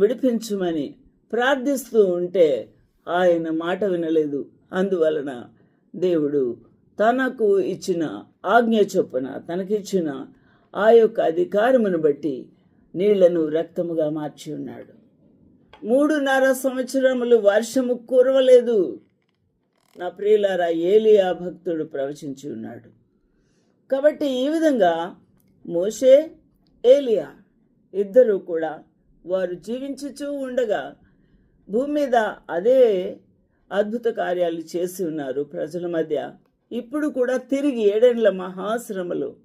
విడిపించమని ప్రార్థిస్తూ ఉంటే ఆయన మాట వినలేదు. అందువలన దేవుడు తనకు ఇచ్చిన ఆజ్ఞ చొప్పున తనకిచ్చిన ఆ యొక్క అధికారమును బట్టి నీళ్ళను రక్తముగా మార్చి ఉన్నాడు. మూడున్నర సంవత్సరములు వర్షము కురవలేదు. నా ప్రియులారా ఏలియా భక్తుడు ప్రవచించి ఉన్నాడు. కాబట్టి ఈ విధంగా మోషే ఏలియా ఇద్దరూ కూడా వారు జీవించుచూ ఉండగా భూమి మీద అదే అద్భుత కార్యాలు చేసి ఉన్నారు ప్రజల మధ్య. ఇప్పుడు కూడా తిరిగి ఏడేండ్ల మహాశ్రమలు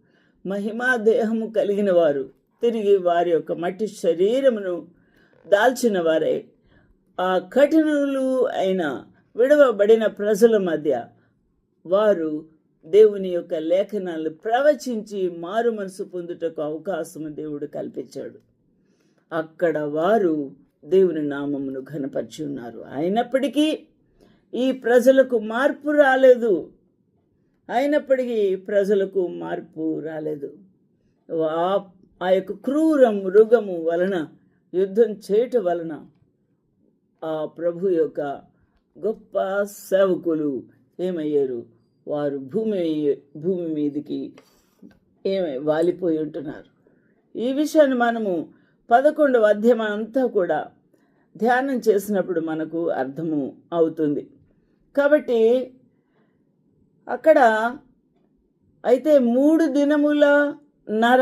మహిమా దేహము కలిగిన వారు తిరిగి వారి యొక్క మట్టి శరీరమును దాల్చిన వారే. ఆ కఠినలు అయిన విడవబడిన ప్రజల మధ్య వారు దేవుని యొక్క లేఖనాలు ప్రవచించి మారు మనసు పొందుటకు అవకాశం దేవుడు కల్పించాడు. అక్కడ వారు దేవుని నామమును ఘనపరిచి ఉన్నారు. అయినప్పటికీ ఈ ప్రజలకు మార్పు రాలేదు. అయినప్పటికీ ప్రజలకు మార్పు రాలేదు. ఆ- ఆ యొక్క క్రూర మృగము వలన యుద్ధం చేయటం వలన ఆ ప్రభు యొక్క గొప్ప సేవకులు ఏమయ్యారు? వారు భూమి భూమి మీదకి ఏమై వాలిపోయి ఉంటున్నారు. ఈ విషయాన్ని మనము పదకొండవ అధ్యాయం అంతా కూడా ధ్యానం చేసినప్పుడు మనకు అర్థము అవుతుంది. కాబట్టి అక్కడ అయితే మూడు దినముల నర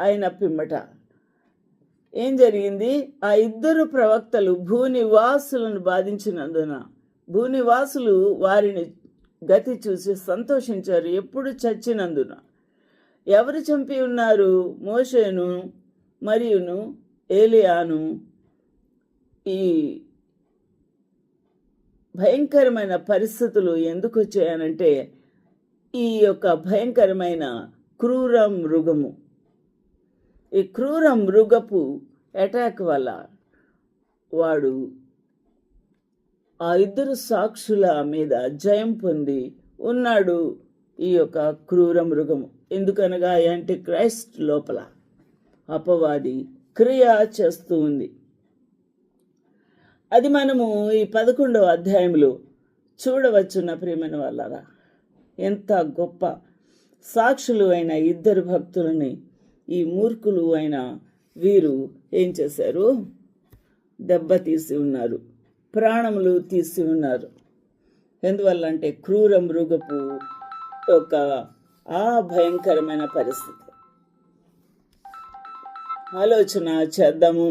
అయిన పిమ్మట ఏం జరిగింది? ఆ ఇద్దరు ప్రవక్తలు భూనివాసులను బాధించినందున భూనివాసులు వారిని గతి చూసి సంతోషించారు. ఎప్పుడు చచ్చినందున. ఎవరు చంపి ఉన్నారు? మోషేను మరియును ఏలియాను ఈ భయంకరమైన పరిస్థితులు ఎందుకు వచ్చాయనంటే ఈ యొక్క భయంకరమైన క్రూర మృగము. ఈ క్రూర మృగపు అటాక్ వల్ల వాడు ఆ ఇద్దరు సాక్షుల మీద జయం పొంది ఉన్నాడు ఈ యొక్క క్రూర మృగము. ఎందుకనగా యాంటీ క్రైస్ట్ లోపల అపవాది క్రియ చేస్తూ ఉంది. అది మనము ఈ పదకొండవ అధ్యాయంలో చూడవచ్చున్న ప్రియమైన వాళ్ళరా? ఎంత గొప్ప సాక్షులు అయిన ఇద్దరు భక్తులని ఈ మూర్ఖులు అయిన వీరు ఏం చేశారు? దెబ్బతీసి ఉన్నారు ప్రాణములు తీసి ఉన్నారు. ఎందువల్ల అంటే క్రూర మృగపు ఒక ఆ భయంకరమైన పరిస్థితి. ఆలోచన చేద్దాము.